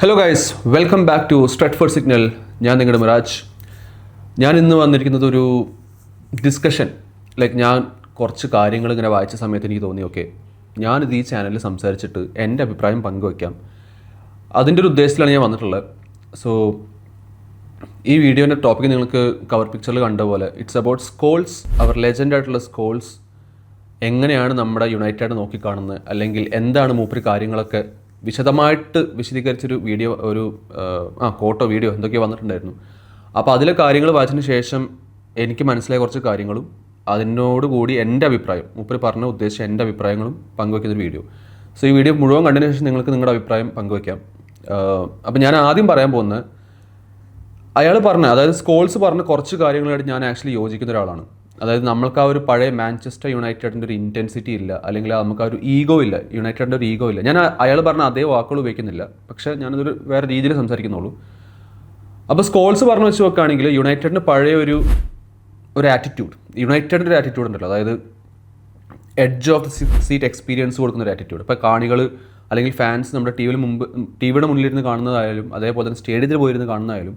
Hello guys welcome back to Stretford signal ഞാൻ നിങ്ങളുടെ മിറാജ് ഞാൻ ഇന്ന് വന്നിരിക്കുന്നത് ഒരു ഡിസ്കഷൻ ലൈക്ക് ഞാൻ കുറച്ച് കാര്യങ്ങൾ ഇങ്ങനെ വായിച്ച സമയത്ത് എനിക്ക് തോന്നി ഓക്കെ ഞാനിത് ഈ ചാനലിൽ സംസാരിച്ചിട്ട് എന്റെ അഭിപ്രായം പങ്കുവയ്ക്കാം. അതിന്റെ ഒരു ഉദ്ദേശത്തിലാണ് ഞാൻ വന്നിട്ടുള്ളത്. സോ ഈ വീഡിയോന്റെ ടോപ്പിക് നിങ്ങൾക്ക് കവർ പിക്ചറിൽ കണ്ട പോലെ ഇറ്റ്സ് അബൌട്ട് സ്കോൾസ് അവർ ലെജൻഡ് ആയിട്ടുള്ള സ്കോൾസ് എങ്ങനെയാണ് നമ്മുടെ യുണൈറ്റഡ് നോക്കിക്കാണുന്നത് അല്ലെങ്കിൽ എന്താണ് മൂപ്പര് കാര്യങ്ങളൊക്കെ വിശദമായിട്ട് വിശദീകരിച്ചൊരു വീഡിയോ ഒരു ആ, കോട്ടോ വീഡിയോ എന്തൊക്കെയോ വന്നിട്ടുണ്ടായിരുന്നു. അപ്പോൾ അതിലെ കാര്യങ്ങൾ വായിച്ചതിന് ശേഷം എനിക്ക് മനസ്സിലായ കുറച്ച് കാര്യങ്ങളും അതിനോട് കൂടി എന്റെ അഭിപ്രായം മുപ്പര് പറഞ്ഞ ഉദ്ദേശിച്ച എന്റെ അഭിപ്രായങ്ങളും പങ്കുവയ്ക്കുന്നൊരു വീഡിയോ. സോ ഈ വീഡിയോ മുഴുവൻ കണ്ടതിന് ശേഷം നിങ്ങൾക്ക് നിങ്ങളുടെ അഭിപ്രായം പങ്കുവയ്ക്കാം അപ്പോൾ ഞാൻ ആദ്യം പറയാൻ പോകുന്നത് അയാൾ പറഞ്ഞ അതായത് സ്കോൾസ് പറഞ്ഞ കുറച്ച് കാര്യങ്ങളായിട്ട് ഞാൻ ആക്ച്വലി യോജിക്കുന്ന ഒരാളാണ്. അതായത് നമ്മൾക്ക് ആ ഒരു പഴയ മാഞ്ചസ്റ്റർ യുണൈറ്റഡിന്റെ ഒരു ഇന്റൻസിറ്റി ഇല്ല അല്ലെങ്കിൽ നമുക്ക് ആ ഒരു ഈഗോ ഇല്ല യുണൈറ്റഡിന്റെ ഒരു ഈഗോ ഇല്ല. ഞാൻ അയാൾ പറഞ്ഞ അതേ വാക്കുകൾ ഉപയോഗിക്കുന്നില്ല പക്ഷേ ഞാനതൊരു വേറെ രീതിയിൽ സംസാരിക്കുന്നുള്ളൂ. അപ്പോൾ സ്കോൾസ് പറഞ്ഞു വെച്ച് നോക്കുകയാണെങ്കിൽ യുണൈറ്റഡിന് പഴയ ഒരു ഒരു ആറ്റിറ്റ്യൂഡ് യുണൈറ്റഡിന്റെ ഒരു ആറ്റിറ്റ്യൂഡ് ഉണ്ടല്ലോ. അതായത് edge of the seat experience കൊടുക്കുന്ന ഒരു ആറ്റിറ്റ്യൂഡ് ഇപ്പോൾ കാണികൾ അല്ലെങ്കിൽ ഫാൻസ് നമ്മുടെ ടി വിയിൽ മുമ്പ് ടി വിയുടെ മുന്നിലിരുന്ന് കാണുന്നതായാലും അതേപോലെ തന്നെ സ്റ്റേഡിയത്തിൽ പോയിരുന്ന് കാണുന്നതായാലും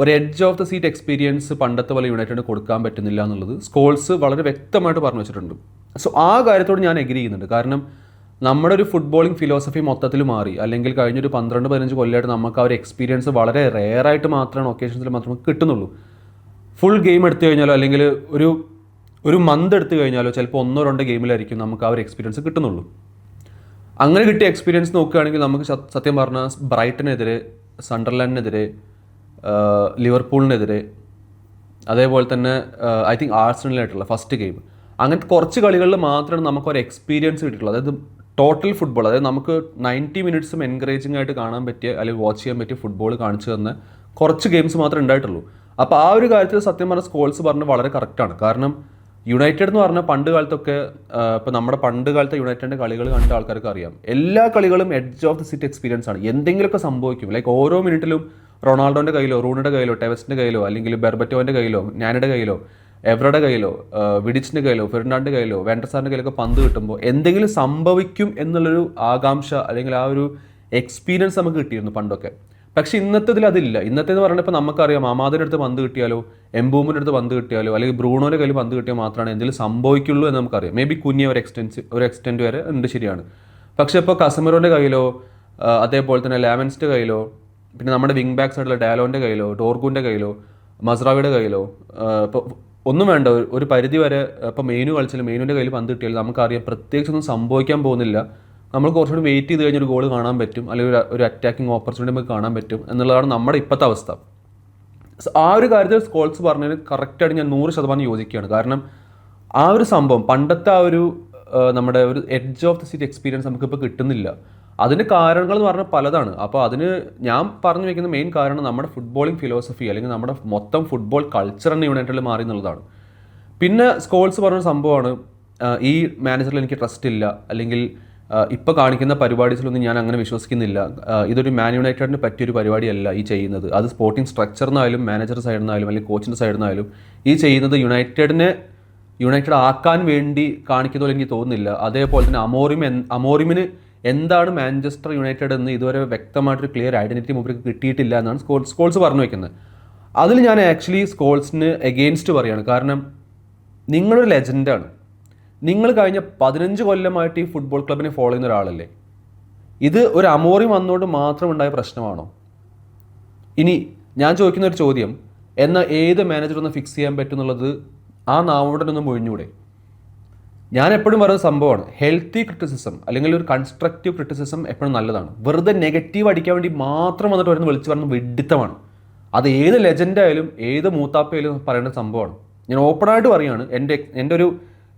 ഒരു edge of the seat experience പണ്ടത്തെ പോലെ യുണൈറ്റഡിന് കൊടുക്കാൻ പറ്റുന്നില്ല എന്നുള്ളത് സ്കോൾസ് വളരെ വ്യക്തമായിട്ട് പറഞ്ഞു വെച്ചിട്ടുണ്ട്. സോ ആ കാര്യത്തോട് ഞാൻ എഗ്രി ചെയ്യുന്നുണ്ട്. കാരണം നമ്മുടെ ഒരു ഫുട്ബോളിംഗ് ഫിലോസഫി മൊത്തത്തിൽ മാറി. അല്ലെങ്കിൽ കഴിഞ്ഞൊരു പന്ത്രണ്ട് പതിനഞ്ച് കൊല്ലമായിട്ട് നമുക്ക് ആ ഒരു എക്സ്പീരിയൻസ് വളരെ റെയറായിട്ട് മാത്രമാണ് ഒക്കേഷൻസിൽ മാത്രമേ കിട്ടുന്നുള്ളൂ. ഫുൾ ഗെയിം എടുത്തു കഴിഞ്ഞാലോ അല്ലെങ്കിൽ ഒരു ഒരു മന്ത് എടുത്തു കഴിഞ്ഞാലോ ചിലപ്പോൾ ഒന്നോ രണ്ടോ ഗെയിമിലായിരിക്കും നമുക്ക് ആ ഒരു എക്സ്പീരിയൻസ് കിട്ടുന്നുള്ളൂ. അങ്ങനെ കിട്ടിയ എക്സ്പീരിയൻസ് നോക്കുകയാണെങ്കിൽ നമുക്ക് സത്യം പറഞ്ഞാൽ ബ്രൈറ്റനെതിരെ സണ്ടർലാൻഡിനെതിരെ ലിവർപൂളിനെതിരെ. അതേപോലെ തന്നെ ഐ തിങ്ക് ആർസണലായിട്ടുള്ള ഫസ്റ്റ് ഗെയിം അങ്ങനത്തെ കുറച്ച് കളികളിൽ മാത്രമാണ് നമുക്ക് ഒരു എക്സ്പീരിയൻസ് കിട്ടിയിട്ടുള്ളത്. അതായത് ടോട്ടൽ ഫുട്ബോൾ അതായത് നമുക്ക് നയന്റി മിനിറ്റ്സും എൻകറേജിംഗ് ആയിട്ട് കാണാൻ പറ്റിയ അല്ലെങ്കിൽ വാച്ച് ചെയ്യാൻ പറ്റിയ ഫുട്ബോൾ കാണിച്ചു തന്ന കുറച്ച് ഗെയിംസ് മാത്രമേ ഉണ്ടായിട്ടുള്ളൂ. അപ്പോൾ ആ ഒരു കാര്യത്തിൽ സത്യം പറഞ്ഞ സ്കോൾസ് പറഞ്ഞ് വളരെ കറക്റ്റാണ് കാരണം യുണൈറ്റഡ് എന്ന് പറഞ്ഞാൽ പണ്ട് കാലത്തൊക്കെ ഇപ്പോൾ നമ്മുടെ പണ്ട് കാലത്തെ യുണൈറ്റഡിന്റെ കളികൾ കണ്ട ആൾക്കാർക്ക് അറിയാം. എല്ലാ കളികളും edge of the city experience ആണ്. എന്തെങ്കിലുമൊക്കെ സംഭവിക്കും. ലൈക്ക് ഓരോ മിനിറ്റിലും റൊണാൾഡോന്റെ കയ്യിലോ റൂണിയുടെ കയ്യിലോ ടെവസിന്റെ കയ്യിലോ അല്ലെങ്കിൽ ബെർബറ്റോന്റെ കയ്യിലോ ഞാനയുടെ കയ്യിലോ എവറുടെ കയ്യിലോ വിഡിച്ചിന്റെ കയ്യിലോ ഫെർണാണ്ടിന്റെ കയ്യിലോ വെൻഡർസാറിന്റെ കയ്യിലൊക്കെ പന്ത് കിട്ടുമ്പോൾ എന്തെങ്കിലും സംഭവിക്കും എന്നുള്ളൊരു ആകാംക്ഷ അല്ലെങ്കിൽ ആ ഒരു എക്സ്പീരിയൻസ് നമുക്ക് കിട്ടിയിരുന്നു പണ്ടൊക്കെ. പക്ഷെ ഇന്നത്തെ ഇതിൽ അതില്ല. ഇന്നത്തെ എന്ന് പറഞ്ഞപ്പോൾ നമുക്കറിയാം അമാദിന്റെ അടുത്ത് പന്ത് കിട്ടിയാലോ എംബൂമിന്റെ അടുത്ത് പന്ത് കിട്ടിയാലോ അല്ലെങ്കിൽ ബ്രൂണോന്റെ കയ്യിൽ പന്ത് കിട്ടിയാൽ മാത്രമാണ് എന്തെങ്കിലും സംഭവിക്കുള്ളൂ എന്ന് നമുക്കറിയാം. മേ ബി കുഞ്ഞിയ ഒരു എക്സ്റ്റെൻസ് ഒരു എക്സ്റ്റെന്റ് വരെ ഉണ്ട് ശരിയാണ്. പക്ഷേ ഇപ്പോൾ കസമറോന്റെ കയ്യിലോ അതേപോലെ തന്നെ ലാമൻസിന്റെ കയ്യിലോ പിന്നെ നമ്മുടെ വിങ് ബാക്ക് ആയിട്ടുള്ള ഡാലോന്റെ കയ്യിലോ ഡോർഗുന്റെ കയ്യിലോ മസ്രാവിയുടെ കയ്യിലോ ഇപ്പോൾ ഒന്നും വേണ്ട. ഒരു- പരിധി വരെ ഇപ്പോൾ മെയിനു കളിച്ചാലും മെയിനുവിന്റെ കയ്യിൽ പന്ത് കിട്ടിയാൽ നമുക്കറിയാം പ്രത്യേകിച്ചൊന്നും സംഭവിക്കാൻ പോകുന്നില്ല. നമ്മൾ കുറച്ചുകൂടി വെയിറ്റ് ചെയ്ത് കഴിഞ്ഞൊരു ഗോൾ കാണാൻ പറ്റും. അല്ലെങ്കിൽ ഒരു അറ്റാക്കിംഗ് ഓപ്പർച്യൂണിറ്റി നമുക്ക് കാണാൻ പറ്റും എന്നുള്ളതാണ് നമ്മുടെ ഇപ്പോഴത്തെ അവസ്ഥ. ആ ഒരു കാര്യത്തിൽ സ്കോൾസ് പറഞ്ഞതിന് കറക്റ്റായിട്ട് ഞാൻ നൂറ് ശതമാനം യോജിക്കുകയാണ്. കാരണം ആ ഒരു സംഭവം പണ്ടത്തെ ആ ഒരു നമ്മുടെ ഒരു edge of the seat experience നമുക്കിപ്പോൾ കിട്ടുന്നില്ല. അതിന് കാരണങ്ങൾ എന്ന് പറഞ്ഞാൽ പലതാണ്. അപ്പോൾ അതിന് ഞാൻ പറഞ്ഞു വെക്കുന്ന മെയിൻ കാരണം നമ്മുടെ ഫുട്ബോളിംഗ് ഫിലോസഫി അല്ലെങ്കിൽ നമ്മുടെ മൊത്തം ഫുട്ബോൾ കൾച്ചർ തന്നെ യുണൈറ്റഡിൽ മാറി എന്നുള്ളതാണ്. പിന്നെ സ്കോൾസ് പറഞ്ഞ സംഭവമാണ് ഈ മാനേജറിൽ എനിക്ക് ട്രസ്റ്റ് ഇല്ല അല്ലെങ്കിൽ ഇപ്പോൾ കാണിക്കുന്ന പരിപാടീസിലൊന്നും ഞാൻ അങ്ങനെ വിശ്വസിക്കുന്നില്ല. ഇതൊരു മാൻ യുണൈറ്റഡിന് പറ്റിയൊരു പരിപാടിയല്ല ഈ ചെയ്യുന്നത്. അത് സ്പോർട്ടിംഗ് സ്ട്രക്ചറിനായാലും മാനേജർ സൈഡിൽ നിന്നായാലും അല്ലെങ്കിൽ കോച്ചിന്റെ സൈഡിൽ നിന്നായാലും ഈ ചെയ്യുന്നത് യുണൈറ്റഡിനെ യുണൈറ്റഡ് ആക്കാൻ വേണ്ടി കാണിക്കുന്ന പോലെ എനിക്ക് തോന്നുന്നില്ല. അതേപോലെ തന്നെ അമോറിം അമോറിമിന് എന്താണ് മാഞ്ചസ്റ്റർ യുണൈറ്റഡ് എന്ന് ഇതുവരെ വ്യക്തമായിട്ടൊരു ക്ലിയർ ഐഡന്റിറ്റി മൂപ്പർക്ക് കിട്ടിയിട്ടില്ല എന്നാണ് സ്കോൾ സ്കോൾസ് പറഞ്ഞു വെക്കുന്നത്. അതിൽ ഞാൻ ആക്ച്വലി സ്കോൾസിന് എഗെയിൻസ്റ്റ് പറയുകയാണ് കാരണം നിങ്ങളൊരു ലെജൻഡാണ് നിങ്ങൾ കഴിഞ്ഞ പതിനഞ്ച് കൊല്ലമായിട്ട് ഈ ഫുട്ബോൾ ക്ലബിനെ ഫോളോ ചെയ്യുന്ന ഒരാളല്ലേ? ഇത് ഒരു അമോറി വന്നുകൊണ്ട് മാത്രം ഉണ്ടായ പ്രശ്നമാണോ? ഇനി ഞാൻ ചോദിക്കുന്ന ഒരു ചോദ്യം എന്നാൽ ഏത് മാനേജർ ഒന്ന് ഫിക്സ് ചെയ്യാൻ പറ്റുന്നുള്ളത് ആ നാവോടനൊന്നും ഒഴിഞ്ഞൂടെ ഞാൻ എപ്പോഴും പറയുന്ന സംഭവമാണ്. ഹെൽത്തി ക്രിറ്റിസിസം അല്ലെങ്കിൽ ഒരു കൺസ്ട്രക്റ്റീവ് ക്രിറ്റിസിസം എപ്പോഴും നല്ലതാണ്. വെറുതെ നെഗറ്റീവ് അടിക്കാൻ വേണ്ടി മാത്രം വന്നിട്ട് വരുന്ന വിളിച്ചു പറയുന്ന വിഡിത്തമാണ്. അത് ഏത് ലെജൻഡ് ആയാലും ഏത് മൂത്താപ്പയായാലും പറയേണ്ട സംഭവമാണ്. ഞാൻ ഓപ്പണായിട്ട് പറയുകയാണ് എന്റെ എന്റെ ഒരു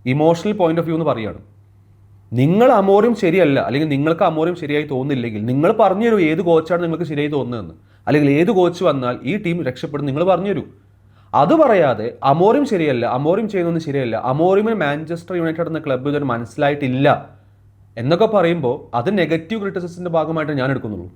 ഇമോഷണൽ പോയിന്റ് ഓഫ് വ്യൂ എന്ന് പറയുകയാണ് നിങ്ങൾ അമോറിയം ശരിയല്ല അല്ലെങ്കിൽ നിങ്ങൾക്ക് അമോറിയം ശരിയായി തോന്നുന്നില്ലെങ്കിൽ നിങ്ങൾ പറഞ്ഞു തരൂ ഏത് കോച്ചാണ് നിങ്ങൾക്ക് ശരിയായി തോന്നുന്നതെന്ന്. അല്ലെങ്കിൽ ഏത് കോച്ച് വന്നാൽ ഈ ടീം രക്ഷപ്പെടും നിങ്ങൾ പറഞ്ഞു തരൂ അത് പറയാതെ അമോറിയം ശരിയല്ല അമോറിയം ചെയ്യുന്നൊന്നും ശരിയല്ല. അമോറിമിന് മാഞ്ചസ്റ്റർ യുണൈറ്റഡ് എന്ന ക്ലബ്ബ് ഇതൊരു മനസ്സിലായിട്ടില്ല എന്നൊക്കെ പറയുമ്പോൾ അത് നെഗറ്റീവ് ക്രിറ്റിസിസിന്റെ ഭാഗമായിട്ട് ഞാൻ എടുക്കുന്നുള്ളൂ.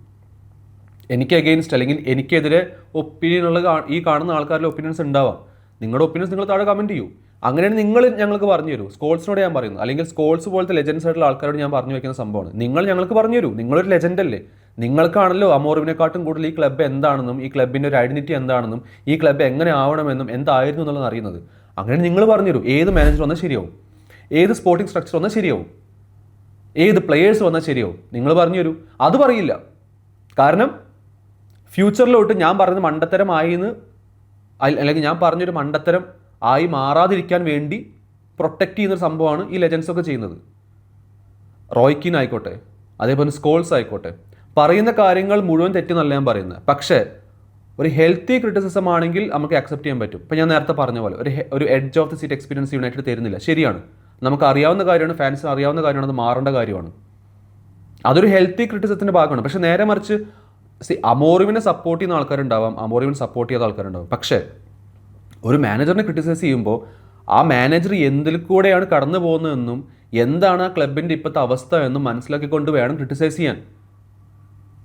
എനിക്ക് അഗെയിൻസ്റ്റ് അല്ലെങ്കിൽ എനിക്കെതിരെ ഒപ്പീനിയൻ ഉള്ള ഈ കാണുന്ന ആൾക്കാരുടെ ഒപ്പീനിയൻസ് ഉണ്ടാവാം. നിങ്ങളുടെ ഒപ്പീനിയൻസ് നിങ്ങൾ താഴെ കമന്റ് ചെയ്യൂ. അങ്ങനെയാണ് നിങ്ങൾ ഞങ്ങൾക്ക് പറഞ്ഞു തരൂ. സ്കോൾസിനോട് ഞാൻ പറയുന്നു. അല്ലെങ്കിൽ സ്കോൾസ് പോലത്തെ ലെജൻസ് ആയിട്ടുള്ള ആൾക്കാരോട് ഞാൻ പറഞ്ഞു വെക്കുന്ന സംഭവമാണ്. നിങ്ങൾ ഞങ്ങൾക്ക് പറഞ്ഞു തരൂ. നിങ്ങളൊരു ലെജൻഡ് അല്ലേ? നിങ്ങൾക്കാണല്ലോ അമോറിവിനെക്കാട്ടും കൂടുതൽ ഈ ക്ലബ്ബ് എന്താണെന്നും ഈ ക്ലബിന്റെ ഒരു ഐഡന്റിറ്റി എന്താണെന്നും ഈ ക്ലബ്ബ് എങ്ങനെ ആവണമെന്നും എന്തായിരുന്നു എന്നുള്ളത് അറിയുന്നത്. അങ്ങനെ നിങ്ങൾ പറഞ്ഞു തരൂ. ഏത് മാനേജർ വന്നാൽ ശരിയാവും? ഏത് സ്പോർട്ടിംഗ് സ്ട്രക്ചർ വന്നാൽ ശരിയാവും? ഏത് പ്ലെയേഴ്സ് വന്നാൽ ശരിയാവും? നിങ്ങൾ പറഞ്ഞു തരൂ. അത് പറയില്ല. കാരണം ഫ്യൂച്ചറിലോട്ട് ഞാൻ പറഞ്ഞത് മണ്ടത്തരമായി എന്ന് അല്ലെങ്കിൽ ഞാൻ പറഞ്ഞൊരു മണ്ടത്തരം ആയി മാറാതിരിക്കാൻ വേണ്ടി പ്രൊട്ടക്റ്റ് ചെയ്യുന്നൊരു സംഭവമാണ് ഈ ലെജൻസ് ഒക്കെ ചെയ്യുന്നത്. റോയ്ക്കിൻ ആയിക്കോട്ടെ അതേപോലെ സ്കോൾസ് ആയിക്കോട്ടെ പറയുന്ന കാര്യങ്ങൾ മുഴുവൻ തെറ്റെന്നല്ല ഞാൻ പറയുന്നത്. പക്ഷേ ഒരു ഹെൽത്തി ക്രിറ്റിസിസം ആണെങ്കിൽ നമുക്ക് അക്സെപ്റ്റ് ചെയ്യാൻ പറ്റും. ഇപ്പം ഞാൻ നേരത്തെ പറഞ്ഞ പോലെ ഒരു ഒരു edge of the seat experience United തരുന്നില്ല. ശരിയാണ്. നമുക്ക് അറിയാവുന്ന കാര്യമാണ് ഫാൻസിന് അറിയാവുന്ന കാര്യമാണ് അത് മാറേണ്ട കാര്യമാണ്. അതൊരു ഹെൽത്തി ക്രിറ്റിസത്തിന്റെ ഭാഗമാണ്. പക്ഷേ നേരെ മറിച്ച് സി അമോറിവിനെ സപ്പോർട്ട് ചെയ്യുന്ന ആൾക്കാരുണ്ടാവാം അമോറിവിനെ സപ്പോർട്ട് ചെയ്യാത്ത ആൾക്കാരുണ്ടാവും. പക്ഷേ ഒരു മാനേജറിനെ ക്രിട്ടിസൈസ് ചെയ്യുമ്പോൾ ആ മാനേജർ എന്തിൽ കൂടെയാണ് കടന്നു പോകുന്നതെന്നും എന്താണ് ആ ക്ലബിന്റെ ഇപ്പോഴത്തെ അവസ്ഥ എന്നും മനസ്സിലാക്കിക്കൊണ്ട് വേണം ക്രിട്ടിസൈസ് ചെയ്യാൻ.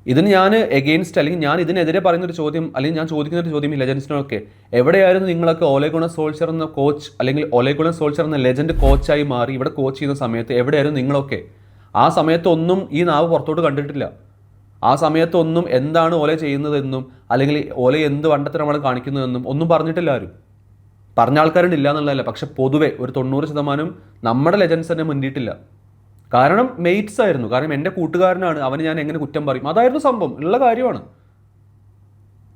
ഇതിന് ഞാൻ എഗെയിൻസ്റ്റ് അല്ലെങ്കിൽ ഞാൻ ഇതിനെതിരെ പറയുന്നൊരു ചോദ്യം അല്ലെങ്കിൽ ഞാൻ ചോദിക്കുന്ന ഒരു ചോദ്യം ഈ ലെജൻസിനൊക്കെ എവിടെയായിരുന്നു നിങ്ങളൊക്കെ ഓലേഗുണ സോൾച്ചർ എന്ന കോച്ച് അല്ലെങ്കിൽ ഓലേഗുണ സോൾച്ചർ എന്ന ലെജൻഡ് കോച്ചായി മാറി ഇവിടെ കോച്ച് ചെയ്യുന്ന സമയത്ത് എവിടെയായിരുന്നു നിങ്ങളൊക്കെ? ആ സമയത്തൊന്നും ഈ നാവ് പുറത്തോട്ട് കണ്ടിട്ടില്ല. ആ സമയത്തൊന്നും എന്താണ് ഓല ചെയ്യുന്നതെന്നും അല്ലെങ്കിൽ ഓല എന്ത് വണ്ടത്തരമാണ് കാണിക്കുന്നതെന്നും ഒന്നും പറഞ്ഞിട്ടില്ല ആരും. പറഞ്ഞ ആൾക്കാരുണ്ട് ഇല്ല എന്നുള്ളതല്ല. പക്ഷെ പൊതുവെ ഒരു തൊണ്ണൂറ് ശതമാനം നമ്മുടെ ലെജൻസ് തന്നെ മുന്നിട്ടില്ല കാരണം മെയ്റ്റ്സ് ആയിരുന്നു. കാരണം എന്റെ കൂട്ടുകാരനാണ്. അവന് ഞാൻ എങ്ങനെ കുറ്റം പറയും? അതായിരുന്നു സംഭവം. ഉള്ള കാര്യമാണ്.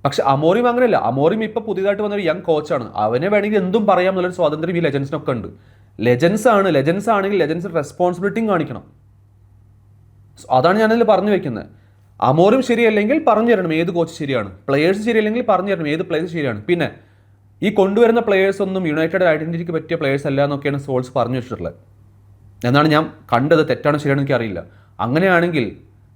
പക്ഷെ അമോറിയും അങ്ങനെയല്ല. അമോറിയും ഇപ്പം പുതിയതായിട്ട് വന്നൊരു യങ് കോച്ചാണ് അവനെ വേണമെങ്കിൽ എന്തും പറയാം എന്നുള്ളൊരു സ്വാതന്ത്ര്യം ഈ ലെജൻസിനൊക്കെ ഉണ്ട്. ലെജൻസ് ആണ്. ലെജൻസ് ആണെങ്കിൽ ലെജൻസ് റെസ്പോൺസിബിലിറ്റിയും കാണിക്കണം. അതാണ് ഞാനതിൽ പറഞ്ഞു വെക്കുന്നത്. അമോറും ശരിയല്ലെങ്കിൽ പറഞ്ഞു തരണം. ഏത് കോച്ച് ശരിയാണ്? പ്ലേയേഴ്സ് ശരിയല്ലെങ്കിൽ പറഞ്ഞു തരണം. ഏത് പ്ലേയേഴ്സ് ശരിയാണ്? പിന്നെ ഈ കൊണ്ടുവരുന്ന പ്ലേയേഴ്സ് ഒന്നും യുണൈറ്റഡ് ഐഡന്റിറ്റിക്ക് പറ്റിയ പ്ലേയേഴ്സ് അല്ല എന്നൊക്കെയാണ് സോൾസ് പറഞ്ഞു വെച്ചിട്ടുള്ളത്. എന്നാണ് ഞാൻ കണ്ടത് തെറ്റാണ് ശരിയാണെന്ന് എനിക്കറിയില്ല അങ്ങനെയാണെങ്കിൽ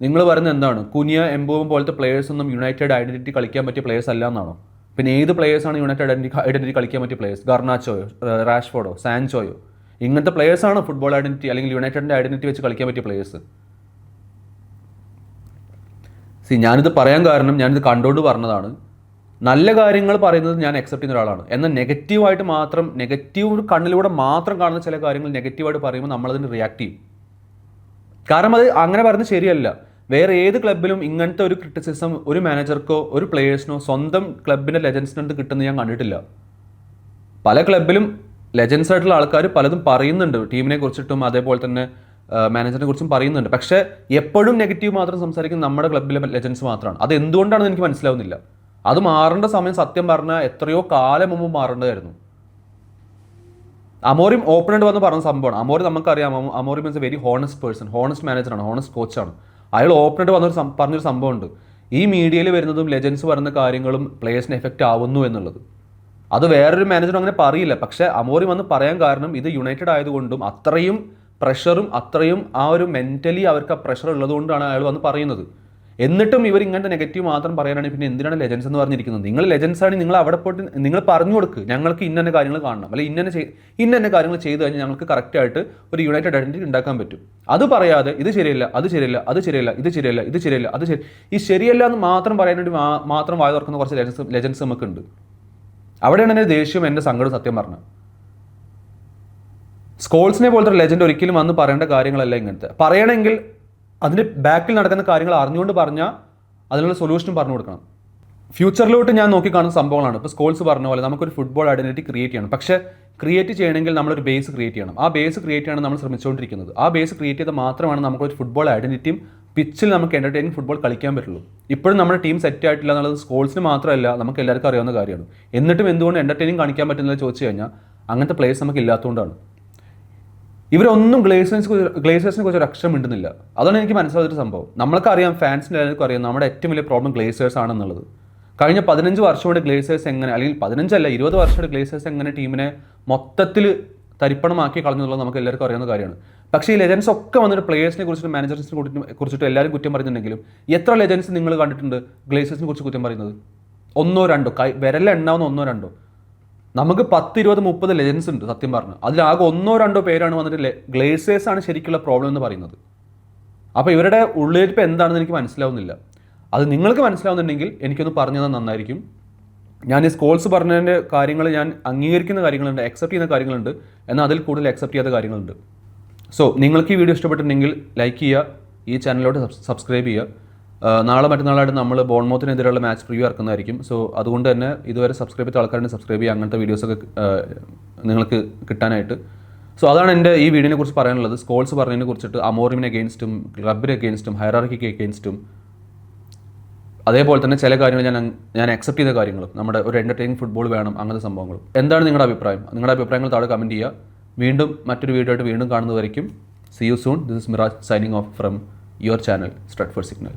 നിങ്ങൾ പറയുന്നത് എന്താണ്? കുനിയ എംബോവും പോലത്തെ പ്ലേയേഴ്സ് ഒന്നും യുണൈറ്റഡ് ഐഡന്റിറ്റി കളിക്കാൻ പറ്റിയ പ്ലേയേഴ്സ് അല്ല എന്നാണോ? പിന്നെ ഏത് പ്ലേയേഴ്സാണ് യുണൈറ്റഡ് ഐഡന്റിറ്റി ഐഡന്റിറ്റി കളിക്കാൻ പറ്റിയ പ്ലേയേഴ്സ് ഗർണാച്ചോയോ റാഷ്ഫോർഡോ സാൻചോയോ? ഇങ്ങനത്തെ പ്ലേയേഴ്സാണ് ഫുട്ബോൾ ഐഡന്റിറ്റി അല്ലെങ്കിൽ യുണൈറ്റഡിന്റെ ഐഡന്റിറ്റി വെച്ച് കളിക്കാൻ പറ്റിയ പ്ലേയേഴ്സ് സി ഞാനിത് പറയാൻ കാരണം ഞാനിത് കണ്ടുകൊണ്ട് പറഞ്ഞതാണ്. നല്ല കാര്യങ്ങൾ പറയുന്നത് ഞാൻ അക്സെപ്റ്റ് ചെയ്യുന്ന ഒരാളാണ്. എന്നാൽ നെഗറ്റീവായിട്ട് മാത്രം നെഗറ്റീവ് കണ്ണിലൂടെ മാത്രം കാണുന്ന ചില കാര്യങ്ങൾ നെഗറ്റീവായിട്ട് പറയുമ്പോൾ നമ്മളതിന് റിയാക്ട് ചെയ്യും. കാരണം അത് അങ്ങനെ പറയുന്നത് ശരിയല്ല. വേറെ ഏത് ക്ലബിലും ഇങ്ങനത്തെ ഒരു ക്രിറ്റിസിസം ഒരു മാനേജർക്കോ ഒരു പ്ലേയേഴ്സിനോ സ്വന്തം ക്ലബിന്റെ ലെജൻസിനടുത്ത് കിട്ടുന്നത് ഞാൻ കണ്ടിട്ടില്ല. പല ക്ലബിലും ലെജൻസ് ആയിട്ടുള്ള ആൾക്കാർ പലതും പറയുന്നുണ്ട്. ടീമിനെ കുറിച്ചിട്ടും അതേപോലെ തന്നെ മാനേജറിനെ കുറിച്ചും പറയുന്നുണ്ട്. പക്ഷേ എപ്പോഴും നെഗറ്റീവ് മാത്രം സംസാരിക്കുന്നത് നമ്മുടെ ക്ലബിലെ ലെജൻസ് മാത്രമാണ്. അത് എന്തുകൊണ്ടാണെന്ന് എനിക്ക് മനസ്സിലാവുന്നില്ല. അത് മാറേണ്ട സമയം സത്യം പറഞ്ഞാൽ എത്രയോ കാലം മുമ്പ് മാറേണ്ടതായിരുന്നു. അമോറിം ഓപ്പൺ ആയിട്ട് വന്ന് പറഞ്ഞ സംഭവമാണ്. അമോറി നമുക്കറിയാം Amorim means very honest person honest മാനേജറാണ് ഹോണസ്റ്റ് കോച്ചാണ് അയാൾ ഓപ്പൺ ആയിട്ട് വന്നൊരു പറഞ്ഞൊരു സംഭവമുണ്ട്. ഈ മീഡിയയിൽ വരുന്നതും ലെജൻസ് പറയുന്ന കാര്യങ്ങളും പ്ലേയേഴ്സിന് എഫക്റ്റ് ആവുന്നു എന്നുള്ളത്. അത് വേറൊരു മാനേജർ അങ്ങനെ പറയില്ല. പക്ഷേ അമോറി വന്ന് പറയാൻ കാരണം ഇത് യുണൈറ്റഡ് ആയതുകൊണ്ടും അത്രയും പ്രഷറും അത്രയും ആ ഒരു മെന്റലി അവർക്ക് ആ പ്രഷർ ഉള്ളതുകൊണ്ടാണ് അയാൾ വന്ന് പറയുന്നത്. എന്നിട്ടും ഇവർ ഇങ്ങനത്തെ നെഗറ്റീവ് മാത്രം പറയാനാണ് പിന്നെ എന്തിനാണ് ലെജൻസ് എന്ന് പറഞ്ഞിരിക്കുന്നത്? നിങ്ങൾ ലെജൻസ് ആണ് നിങ്ങൾ അവിടെ പോയിട്ട് നിങ്ങൾ പറഞ്ഞു കൊടുക്ക്. ഞങ്ങൾക്ക് ഇന്ന കാര്യങ്ങൾ കാണണം. അല്ലെങ്കിൽ ഇന്ന ഇന്ന കാര്യങ്ങൾ ചെയ്തു കഴിഞ്ഞാൽ ഞങ്ങൾക്ക് കറക്റ്റായിട്ട് ഒരു യുണൈറ്റഡ് ഐഡന്റിറ്റി ഉണ്ടാക്കാൻ പറ്റും. അത് പറയാതെ ഇത് ശരിയല്ല അത് ശരിയല്ല അത് ശരിയല്ല ഇത് ശരിയല്ല ഇത് ശരിയല്ല അത് ശരി ഈ ശരിയല്ല എന്ന് മാത്രം പറയാൻ വേണ്ടി മാത്രം വായ തുറക്കുന്ന കുറച്ച് ലെജൻസ് ലെജൻസ് നമുക്കുണ്ട് അവിടെയാണ് എന്റെ ദേഷ്യം എന്റെ സങ്കടം സത്യം പറഞ്ഞത്. സ്കോൾസിനെ പോലത്തെ ലെജൻഡ് ഒരിക്കലും വന്ന് പറയേണ്ട കാര്യങ്ങളല്ല ഇങ്ങനത്തെ. പറയണമെങ്കിൽ അതിന്റെ ബാക്കിൽ നടക്കുന്ന കാര്യങ്ങൾ അറിഞ്ഞുകൊണ്ട് പറഞ്ഞാൽ അതിനുള്ള സൊല്യൂഷനും പറഞ്ഞു കൊടുക്കണം. ഫ്യൂച്ചറിലോട്ട് ഞാൻ നോക്കി കാണുന്ന സംഭവങ്ങളാണ്. ഇപ്പോൾ സ്കോൾസ് പറഞ്ഞ പോലെ നമുക്കൊരു ഫുട്ബോൾ ഐഡന്റിറ്റി ക്രിയേറ്റ് ചെയ്യണം. പക്ഷേ ക്രിയേറ്റ് ചെയ്യണമെങ്കിൽ നമ്മളൊരു ബേസ് ക്രിയേറ്റ് ചെയ്യണം. ആ ബേസ് ക്രിയേറ്റ് ചെയ്യണം നമ്മൾ ശ്രമിച്ചുകൊണ്ടിരിക്കുന്നത്. ആ ബേസ് ക്രിയേറ്റ് ചെയ്താൽ മാത്രമാണ് നമുക്കൊരു ഫുട്ബോൾ ഐഡന്റിറ്റിയും പിച്ചിൽ നമുക്ക് എന്റർടൈനിങ് ഫുട്ബോൾ കളിക്കാൻ പറ്റുള്ളൂ. ഇപ്പോഴും നമ്മുടെ ടീം സെറ്റ് ആയിട്ടില്ല എന്നുള്ളത് സ്കോൾസിന് മാത്രമല്ല നമുക്ക് എല്ലാവർക്കും അറിയാവുന്ന കാര്യമാണ്. എന്നിട്ടും എന്തുകൊണ്ട് എന്റർടൈനിങ് കാണിക്കാൻ പറ്റുന്നില്ല ചോദിച്ചു കഴിഞ്ഞാൽ അങ്ങനത്തെ പ്ലേയേഴ്സ് നമുക്ക് ഇല്ലാത്തതുകൊണ്ടാണ്. ഇവരൊന്നും ഗ്ലേസേഴ്സിനെ കുറിച്ച് ഗ്ലേസേഴ്സിനെ കുറിച്ച് ഒരു അക്ഷരം മിണ്ടുന്നില്ല. അതാണ് എനിക്ക് മനസ്സിലായൊരു സംഭവം. നമ്മൾക്കറിയാം ഫാൻസിന്റെ എല്ലാവർക്കും അറിയാം നമ്മുടെ ഏറ്റവും വലിയ പ്രോബ്ലം ഗ്ലേസേഴ്സ് ആണെന്നുള്ളത്. കഴിഞ്ഞ പതിനഞ്ച് വർഷം കൊണ്ട് ഗ്ലേസേഴ്സ് എങ്ങനെ അല്ലെങ്കിൽ പതിനഞ്ചല്ല ഇരുപത് വർഷം കൊണ്ട് ഗ്ലേസേഴ്സ് എങ്ങനെ ടീമിനെ മൊത്തത്തിൽ തരിപ്പണമാക്കി കളഞ്ഞു എന്നുള്ളത് നമുക്ക് എല്ലാവർക്കും അറിയാവുന്ന കാര്യമാണ്. പക്ഷേ ഈ ലെജൻസ് ഒക്കെ വന്നിട്ട് പ്ലേയേഴ്സിനെ കുറിച്ചിട്ട് മാനേജേഴ്സിനെ കുറിച്ചിട്ട് കുറിച്ചിട്ട് എല്ലാവരും കുറ്റം പറയുന്നുണ്ടെങ്കിലും എത്ര ലെജൻസ് നിങ്ങൾ കണ്ടിട്ടുണ്ട് ഗ്ലേസേഴ്സിനെ കുറിച്ച് കുറ്റം പറയുന്നത്? ഒന്നോ രണ്ടോ? കൈ വിരലെണ്ണാവുന്ന ഒന്നോ രണ്ടോ? നമുക്ക് പത്ത് ഇരുപത് മുപ്പത് ലെജൻസ് ഉണ്ട് സത്യം പറഞ്ഞു. അതിലാകെ ഒന്നോ രണ്ടോ പേരാണ് വന്നിട്ട് ഗ്ലേസേഴ്സ് ആണ് ശരിക്കുള്ള പ്രോബ്ലം എന്ന് പറയുന്നത്. അപ്പോൾ ഇവരുടെ ഉള്ളിലിരിപ്പ് എന്താണെന്ന് എനിക്ക് മനസ്സിലാവുന്നില്ല. അത് നിങ്ങൾക്ക് മനസ്സിലാവുന്നുണ്ടെങ്കിൽ എനിക്കൊന്ന് പറഞ്ഞു തന്നാൽ നന്നായിരിക്കും. ഞാൻ ഈ സ്കോൾസ് പറഞ്ഞതിന്റെ കാര്യങ്ങൾ ഞാൻ അംഗീകരിക്കുന്ന കാര്യങ്ങളുണ്ട് അക്സെപ്റ്റ് ചെയ്യുന്ന കാര്യങ്ങളുണ്ട് എന്നാൽ അതിൽ കൂടുതൽ അക്സെപ്റ്റ് ചെയ്യാത്ത കാര്യങ്ങളുണ്ട്. സോ നിങ്ങൾക്ക് ഈ വീഡിയോ ഇഷ്ടപ്പെട്ടിട്ടുണ്ടെങ്കിൽ ലൈക്ക് ചെയ്യുക ഈ ചാനലിലോട്ട് സബ്സ്ക്രൈബ് ചെയ്യുക. നാളെ മറ്റന്നാളായിട്ട് നമ്മൾ ബോൺമോത്തിനെതിരെയുള്ള മാച്ച് പ്രിവ്യൂ ഇറക്കുന്നതായിരിക്കും. സോ അതുകൊണ്ട് തന്നെ ഇതുവരെ സബ്സ്ക്രൈബ് ചെയ്ത ആൾക്കാരുടെ സബ്സ്ക്രൈബ് ചെയ്യുക. അങ്ങനത്തെ വീഡിയോസൊക്കെ നിങ്ങൾക്ക് കിട്ടാനായിട്ട്. സോ അതാണ് എന്റെ ഈ വീഡിയോനെ കുറിച്ച് പറയാനുള്ളത്. സ്കോൾസ് പറഞ്ഞതിനെ കുറിച്ചിട്ട് അമോറിമിനെ അഗെയിൻസ്റ്റും ക്ലബിന് അഗെയിൻസ്റ്റും ഹൈറാർക്കിക്ക് അഗെയിൻസ്റ്റും അതേപോലെ തന്നെ ചില കാര്യങ്ങൾ ഞാൻ ഞാൻ അക്സെപ്റ്റ് ചെയ്ത കാര്യങ്ങളും നമ്മുടെ ഒരു എന്റർടൈനിങ് ഫുട്ബോൾ വേണം അങ്ങനത്തെ സംഭവങ്ങളും. എന്താണ് നിങ്ങളുടെ അഭിപ്രായം? നിങ്ങളുടെ അഭിപ്രായങ്ങൾ താഴെ കമന്റ് ചെയ്യുക. വീണ്ടും മറ്റൊരു വീഡിയോ ആയിട്ട് വീണ്ടും കാണുന്നതായിരിക്കും. See you soon this is Miraj signing off from your channel Stretford signal